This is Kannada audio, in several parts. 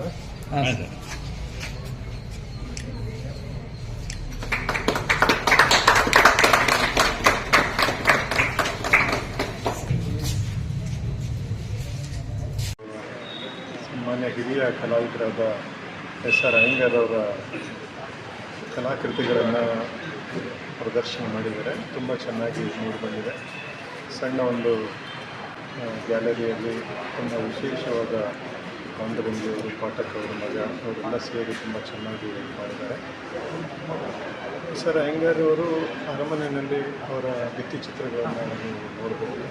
ಸಾಮಾನ್ಯ ಸರ್ ಮಾನ್ಯ ಹಿರಿಯ ಕಲಾವಿದರಾದ ಎಸ್ ಆರ್ ಅಯ್ಯಂಗಾರವರ ಕಲಾಕೃತಿಗಳನ್ನು ಪ್ರದರ್ಶನ ಮಾಡಿದ್ದಾರೆ. ತುಂಬ ಚೆನ್ನಾಗಿ ಮೂಡಿ ಬಂದಿದೆ. ಸಣ್ಣ ಒಂದು ಗ್ಯಾಲರಿಯಲ್ಲಿ ತುಂಬ ವಿಶೇಷವಾದ ಪಾಂಡುರಂಗಿಯವರು ಪಾಠಕ್ ಅವರು ಮಗ, ಅವರೆಲ್ಲ ಸೇರಿ ತುಂಬ ಚೆನ್ನಾಗಿ ಮಾಡಿದ್ದಾರೆ. ಸರ್ ಅಯ್ಯಂಗಾರ್ ಅವರು ಅರಮನೆಯಲ್ಲಿ ಅವರ ಭಿತ್ತಿಚಿತ್ರಗಳನ್ನು ನಾವು ನೋಡಬಹುದು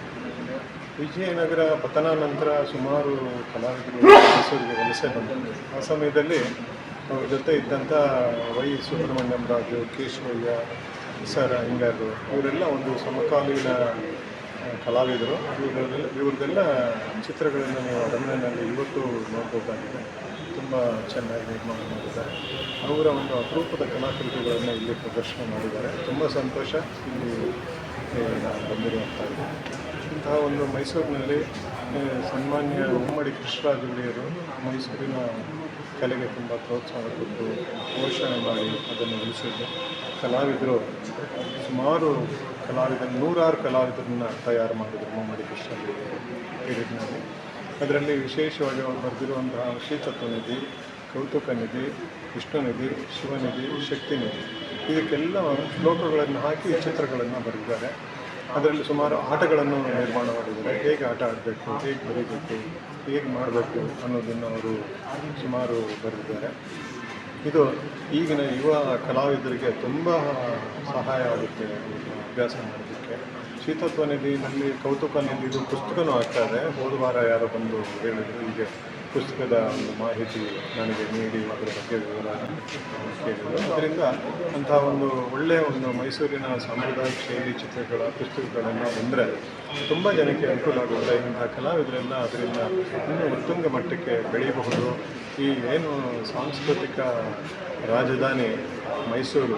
ವಿಜಯನಗರ ಪತನ ನಂತರ ಸುಮಾರು ಕಲಾವಿದರು ಮೈಸೂರಿಗೆ ವಲಸೆ ಬಂದರು ಆ ಸಮಯದಲ್ಲಿ ಅವ್ರ ಜೊತೆ ಇದ್ದಂಥ ವೈ ಸುಬ್ರಹ್ಮಣ್ಯಂ ರಾಜು ಕೇಶವಯ್ಯ ಸರ್ ಅಯ್ಯಂಗಾರು ಅವರೆಲ್ಲ ಒಂದು ಸಮಕಾಲೀನ ಕಲಾವಿದರು. ಇವರೆಲ್ಲ ಇವ್ರದ್ದೆಲ್ಲ ಚಿತ್ರಗಳನ್ನು ನೀವು ಅರಮನೆಯಲ್ಲಿ ಇವತ್ತು ನೋಡ್ಬೋದಾಗಿದೆ. ತುಂಬ ಚೆನ್ನಾಗಿ ನಿರ್ಮಾಣ ಮಾಡಿದ್ದಾರೆ. ಅವರ ಒಂದು ಅಪರೂಪದ ಕಲಾಕೃತಿಗಳನ್ನು ಇಲ್ಲಿ ಪ್ರದರ್ಶನ ಮಾಡಿದ್ದಾರೆ. ತುಂಬ ಸಂತೋಷ ಇಲ್ಲಿ ಬಂದಿರುವಂಥದ್ದು. ಇಂತಹ ಒಂದು ಮೈಸೂರಿನಲ್ಲಿ ಸನ್ಮಾನ್ಯ ಉಮ್ಮಡಿ ಕೃಷ್ಣರಾಜ ಒಡೆಯರು ಮೈಸೂರಿನ ಕಲೆಗೆ ತುಂಬ ಪ್ರೋತ್ಸಾಹ ಕೊಟ್ಟು ಪೋಷಣೆ ಮಾಡಿ ಅದನ್ನು ಉಳಿಸಿದ್ದು. ಕಲಾವಿದರು, ಸುಮಾರು ಕಲಾವಿದರು ನೂರಾರು ಕಲಾವಿದರನ್ನ ತಯಾರು ಮಾಡಿದರು ಮುಮ್ಮಡಿ ಕೃಷ್ಣಲ್ಲಿ ಪೀರಿಯಡ್ನಲ್ಲಿ ಅದರಲ್ಲಿ ವಿಶೇಷವಾಗಿ ಅವರು ಬರೆದಿರುವಂತಹ ಶ್ರೀತತ್ವ ನಿಧಿ ಕೌತುಕ ನಿಧಿ ವಿಷ್ಣುನಿಧಿ, ಶಿವನಿಧಿ ಶಕ್ತಿ ನಿಧಿ ಇದಕ್ಕೆಲ್ಲ ಶ್ಲೋಕಗಳನ್ನು ಹಾಕಿ ಚಿತ್ರಗಳನ್ನು ಬರೆದಿದ್ದಾರೆ. ಅದರಲ್ಲಿ ಸುಮಾರು ಆಟಗಳನ್ನು ನಿರ್ಮಾಣ ಮಾಡಿದ್ದಾರೆ. ಹೇಗೆ ಆಟ ಆಡಬೇಕು, ಹೇಗೆ ಬರೀಬೇಕು, ಹೇಗೆ ಮಾಡಬೇಕು ಅನ್ನೋದನ್ನು ಅವರು ಸುಮಾರು ಬರೆದಿದ್ದಾರೆ. ಇದು ಈಗಿನ ಯುವ ಕಲಾವಿದರಿಗೆ ತುಂಬ ಸಹಾಯ ಆಗುತ್ತೆ ಅಭ್ಯಾಸ ಮಾಡೋದಕ್ಕೆ. ಶೀತತ್ವ ನಿಧಿನಲ್ಲಿ ಕೌತುಕ ನಿಧಿದು ಪುಸ್ತಕನೂ ಆಗ್ತಾ ಇದೆ. ಹೋದ ವಾರ ಯಾರೋ ಬಂದು ಹೇಳಿದರು, ಹೀಗೆ ಪುಸ್ತಕದ ಒಂದು ಮಾಹಿತಿ ನನಗೆ ನೀಡಿ ಅದರ ಬಗ್ಗೆ ವಿವರ ಕೇಳಿದರು. ಅದರಿಂದ ಅಂತಹ ಒಂದು ಒಳ್ಳೆಯ ಒಂದು ಮೈಸೂರಿನ ಸಾಂಪ್ರದಾಯಿಕ ಶೈಲಿ ಚಿತ್ರಗಳ, ಪುಸ್ತಕಗಳನ್ನು ಬಂದರೆ ತುಂಬ ಜನಕ್ಕೆ ಅನುಕೂಲ ಆಗುತ್ತೆ ಇಂತಹ ಕಲಾವಿದರೆಲ್ಲ ಅದರಿಂದ ಇನ್ನೂ ಉತ್ತುಂಗ ಮಟ್ಟಕ್ಕೆ ಬೆಳೆಯಬಹುದು. ಈ ಏನು ಸಾಂಸ್ಕೃತಿಕ ರಾಜಧಾನಿ ಮೈಸೂರು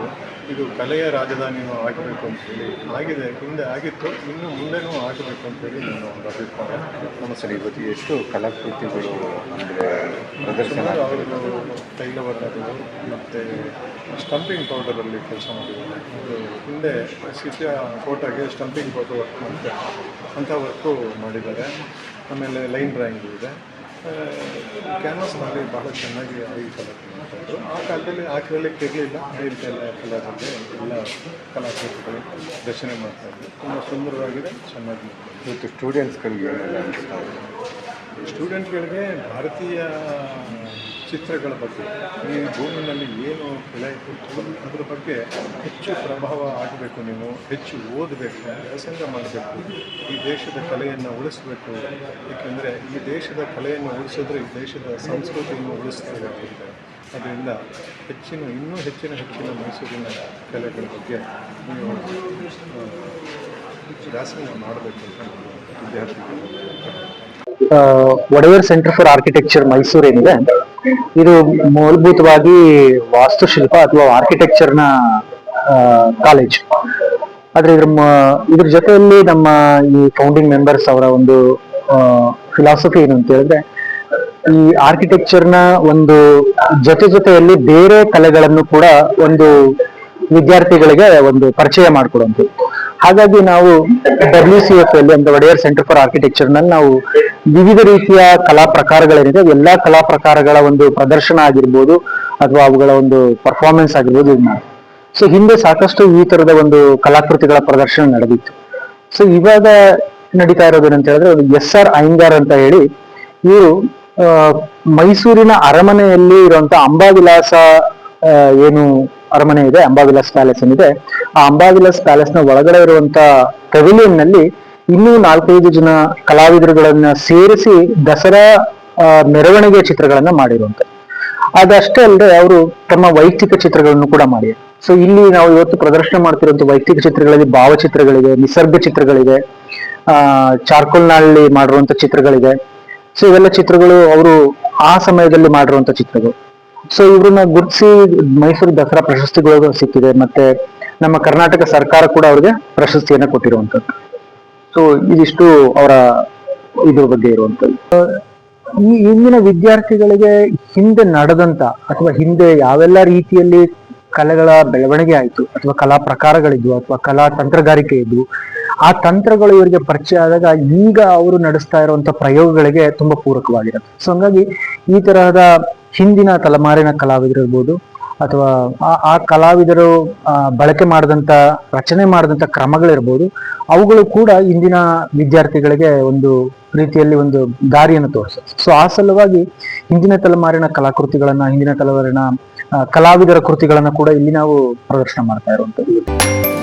ಇದು ಕಲೆಯ ರಾಜಧಾನಿನೂ ಆಗಬೇಕು ಅಂತೇಳಿ ಆಗಿದೆ. ಹಿಂದೆ ಆಗಿತ್ತು ಇನ್ನು ಮುಂದೆನೂ ಆಗಬೇಕು ಅಂತೇಳಿ ನನ್ನ ಒಂದು ಅಭಿಪ್ರಾಯ. ನಮಸ್ತೆ ಇವತ್ತು ಎಷ್ಟು ಕಲಾಕೃತಿಗಳು ಅಂದರೆ ಪ್ರದರ್ಶನ ಅವರು ತೈಲವರ್ಣಗಳು ಮತ್ತು ಸ್ಟಂಪಿಂಗ್ ಪೌಡರಲ್ಲಿ ಕೆಲಸ ಮಾಡಿದ್ದಾರೆ. ಹಿಂದೆ ಸಿಟಿಯ ಫೋಟೋಗೆ ಸ್ಟಂಪಿಂಗ್ ಪೌಡರ್ ವರ್ಕ್ ಅಂತ ಅಂಥ ವರ್ಕು ಮಾಡಿದ್ದಾರೆ. ಆಮೇಲೆ ಲೈನ್ ಡ್ರಾಯಿಂಗ್ ಇದೆ. ಕ್ಯಾನ್ವಾಸ್ನಲ್ಲಿ ಬಹಳ ಚೆನ್ನಾಗಿ ಐ ಕಲರ್ ಮಾಡ್ತಾಯಿದ್ರು ಆ ಕಾಲದಲ್ಲಿ ಆಕ್ರಿಲಿಕ್ ಇರಲಿಲ್ಲ. ಆಯಿಲ್ ಕಲರ್ ಕಲರಲ್ಲಿ ಎಲ್ಲ ಕಲಾಕೃತಿಗಳು ರಚನೆ ಮಾಡ್ತಾಯಿದ್ರು ತುಂಬ ಸುಂದರವಾಗಿದೆ. ಚೆನ್ನಾಗಿ. ಇವತ್ತು ಸ್ಟೂಡೆಂಟ್ಸ್ಗಳಿಗೆ ಸ್ಟೂಡೆಂಟ್ಗಳಿಗೆ ಭಾರತೀಯ ಚಿತ್ರಗಳ ಬಗ್ಗೆ. ಈ ಭೂಮಿನಲ್ಲಿ ಏನು ಬೆಳೆ ಅದರ ಬಗ್ಗೆ ಹೆಚ್ಚು ಪ್ರಭಾವ ಆಗಬೇಕು ನೀವು, ಹೆಚ್ಚು ಓದಬೇಕು ವ್ಯಾಸಂಗ ಮಾಡಬೇಕು, ಈ ದೇಶದ ಕಲೆಯನ್ನು ಉಳಿಸಬೇಕು. ಏಕೆಂದರೆ ಈ ದೇಶದ ಕಲೆಯನ್ನು ಉಳಿಸಿದ್ರೆ ಈ ದೇಶದ ಸಂಸ್ಕೃತಿಯನ್ನು ಉಳಿಸ್ತೇವೆ ಅಂತ ಅದರಿಂದ ಹೆಚ್ಚಿನ, ಇನ್ನೂ ಹೆಚ್ಚಿನ ಹೆಚ್ಚಿನ ಮೈಸೂರಿನ ಕಲೆಗಳ ಬಗ್ಗೆ ನೀವು ವ್ಯಾಸಂಗ ಮಾಡಬೇಕು ಅಂತ ವಿದ್ಯಾರ್ಥಿಗಳು Wodeyar centre for architecture Mysuru ಏನಿದೆ, ಇದು ಮೂಲಭೂತವಾಗಿ ವಾಸ್ತುಶಿಲ್ಪ ಅಥವಾ ಆರ್ಕಿಟೆಕ್ಚರ್ನ ಕಾಲೇಜ್ ಆದ್ರೆ ಇದ್ರ ಇದ್ರ ಜೊತೆಯಲ್ಲಿ ನಮ್ಮ ಈ ಫೌಂಡಿಂಗ್ ಮೆಂಬರ್ಸ್ ಅವರ ಒಂದು ಫಿಲಾಸಫಿ ಏನು ಅಂತ ಹೇಳಿದ್ರೆ, ಈ ಆರ್ಕಿಟೆಕ್ಚರ್ನ ಒಂದು ಜೊತೆ ಜೊತೆಯಲ್ಲಿ ಬೇರೆ ಕಲೆಗಳನ್ನು ಕೂಡ ಒಂದು ವಿದ್ಯಾರ್ಥಿಗಳಿಗೆ ಒಂದು ಪರಿಚಯ ಮಾಡಿಕೊಡುವಂಥದ್ದು. ಹಾಗಾಗಿ ನಾವು ಡಬ್ಲ್ಯೂ ಸಿ ಎಫ್ ಅಲ್ಲಿ, ಅಂದ್ರೆ ಒಡೆಯರ್ ಸೆಂಟರ್ ಫಾರ್ ಆರ್ಕಿಟೆಕ್ಚರ್ನಲ್ಲಿ ನಾವು ವಿವಿಧ ರೀತಿಯ ಕಲಾ ಪ್ರಕಾರಗಳೇನಿದೆ ಎಲ್ಲ ಕಲಾ ಪ್ರಕಾರಗಳ ಒಂದು ಪ್ರದರ್ಶನ ಆಗಿರ್ಬೋದು ಅಥವಾ ಅವುಗಳ ಒಂದು ಪರ್ಫಾರ್ಮೆನ್ಸ್ ಆಗಿರ್ಬೋದು ಇದು ಸೊ ಹಿಂದೆ ಸಾಕಷ್ಟು ಈ ತರದ ಒಂದು ಕಲಾಕೃತಿಗಳ ಪ್ರದರ್ಶನ ನಡೆದಿತ್ತು. ಸೊ ಇವಾಗ ನಡೀತಾ ಇರೋದು ಏನಂತ ಹೇಳಿದ್ರೆ ಒಂದು ಎಸ್ ಆರ್ ಅಯ್ಯಂಗಾರ್ ಅಂತ ಹೇಳಿ ಇವರು ಮೈಸೂರಿನ ಅರಮನೆಯಲ್ಲಿ ಇರುವಂತ ಅಂಬಾವಿಲಾಸ ಏನು ಅರಮನೆ ಇದೆ, ಅಂಬಾವಿಲಾಸ್ ಪ್ಯಾಲೇಸ್ ಏನಿದೆ, ಆ ಅಂಬಾವಿಲಾಸ್ ಪ್ಯಾಲೇಸ್ನ ಒಳಗಡೆ ಇರುವಂತ ಪೆವಿಲಿಯನ್ನಲ್ಲಿ ಇನ್ನೂ ನಾಲ್ಕೈದು ಜನ ಕಲಾವಿದರುಗಳನ್ನ ಸೇರಿಸಿ ದಸರಾ ಮೆರವಣಿಗೆ ಚಿತ್ರಗಳನ್ನ ಮಾಡಿರುವಂತ ಅದಷ್ಟೇ ಅಲ್ಲದೆ ಅವರು ತಮ್ಮ ವೈಯಕ್ತಿಕ ಚಿತ್ರಗಳನ್ನು ಕೂಡ ಮಾಡಿ ಸೊ ಇಲ್ಲಿ ನಾವು ಇವತ್ತು ಪ್ರದರ್ಶನ ಮಾಡ್ತಿರುವಂತ ವೈಯಕ್ತಿಕ ಚಿತ್ರಗಳಲ್ಲಿ ಭಾವಚಿತ್ರಗಳಿವೆ ನಿಸರ್ಗ ಚಿತ್ರಗಳಿವೆ ಆ ಚಾರ್ಕೋಲ್ನಲ್ಲಿ ಮಾಡಿರುವಂತ ಚಿತ್ರಗಳಿದೆ. ಸೊ ಇವೆಲ್ಲ ಚಿತ್ರಗಳು ಅವರು ಆ ಸಮಯದಲ್ಲಿ ಮಾಡಿರುವಂತ ಚಿತ್ರಗಳು. ಸೊ ಇವ್ರನ್ನ ಗುರುತಿಸಿ ಮೈಸೂರು ದಸರಾ ಪ್ರಶಸ್ತಿಗಳು ಸಿಕ್ಕಿದೆ, ಮತ್ತೆ ನಮ್ಮ ಕರ್ನಾಟಕ ಸರ್ಕಾರ ಕೂಡ ಅವ್ರಿಗೆ ಪ್ರಶಸ್ತಿಯನ್ನ ಕೊಟ್ಟಿರುವಂತದ್ದು ಸೊ ಇದಿಷ್ಟು ಅವರ ಇದ್ರ ಬಗ್ಗೆ ಇರುವಂತದ್ದು ಈ ಇಂದಿನ ವಿದ್ಯಾರ್ಥಿಗಳಿಗೆ ಹಿಂದೆ ನಡೆದಂತ ಅಥವಾ ಹಿಂದೆ ಯಾವೆಲ್ಲ ರೀತಿಯಲ್ಲಿ ಕಲೆಗಳ ಬೆಳವಣಿಗೆ ಆಯಿತು ಅಥವಾ ಕಲಾ ಪ್ರಕಾರಗಳಿದ್ವು ಅಥವಾ ಕಲಾ ತಂತ್ರಗಾರಿಕೆ ಇದ್ವು, ಆ ತಂತ್ರಗಳು ಇವರಿಗೆ ಪರಿಚಯ ಆದಾಗ ಈಗ ಅವರು ನಡೆಸ್ತಾ ಇರುವಂತ ಪ್ರಯೋಗಗಳಿಗೆ ತುಂಬಾ ಪೂರಕವಾಗಿರುತ್ತೆ. ಸೊ ಹಂಗಾಗಿ ಈ ತರಹದ ಹಿಂದಿನ ತಲೆಮಾರಿನ ಕಲಾವಿದರು ಇರ್ಬೋದು ಅಥವಾ ಆ- ಕಲಾವಿದರು ಬಳಕೆ ಮಾಡಿದಂತ, ರಚನೆ ಮಾಡಿದಂತ ಕ್ರಮಗಳಿರ್ಬೋದು, ಅವುಗಳು ಕೂಡ ಇಂದಿನ ವಿದ್ಯಾರ್ಥಿಗಳಿಗೆ ಒಂದು ರೀತಿಯಲ್ಲಿ ಒಂದು ದಾರಿಯನ್ನು ತೋರಿಸುತ್ತೆ. ಸೊ ಆ ಸಲುವಾಗಿ ಹಿಂದಿನ ತಲೆಮಾರಿನ ಕಲಾಕೃತಿಗಳನ್ನ, ಹಿಂದಿನ ತಲೆಮಾರಿನ ಕಲಾವಿದರ ಕೃತಿಗಳನ್ನ ಕೂಡ ಇಲ್ಲಿ ನಾವು ಪ್ರದರ್ಶನ ಮಾಡ್ತಾ ಇರುವಂತದ್ದು